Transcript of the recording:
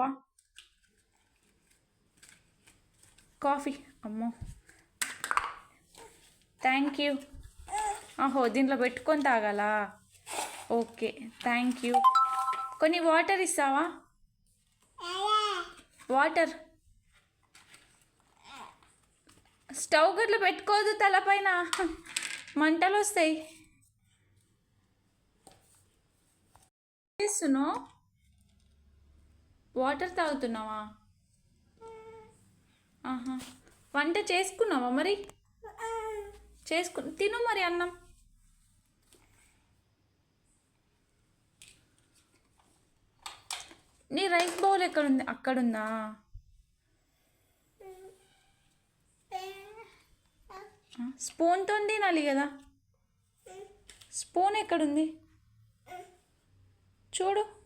ఇస్తావా కాఫీ అమ్మో. Thank you ఆహో దీంట్లో పెట్టుకొని తాగాలా? ఓకే థ్యాంక్ యూ కొన్ని వాటర్ ఇస్తావా? వాటర్ స్టవ్ గట్ల పెట్టుకోదు తలపైన. మంటలు వస్తాయి చేస్తున్నావు? వాటర్ తాగుతున్నావా? ఆహా. వంట చేసుకున్నావా మరి? చేసుకు తిను మరి అన్నం. నీ రైస్ బౌల్ ఎక్కడుంది అక్కడుందా? స్పూన్తో తినాలి కదా. స్పూన్ ఎక్కడుంది? చూడు.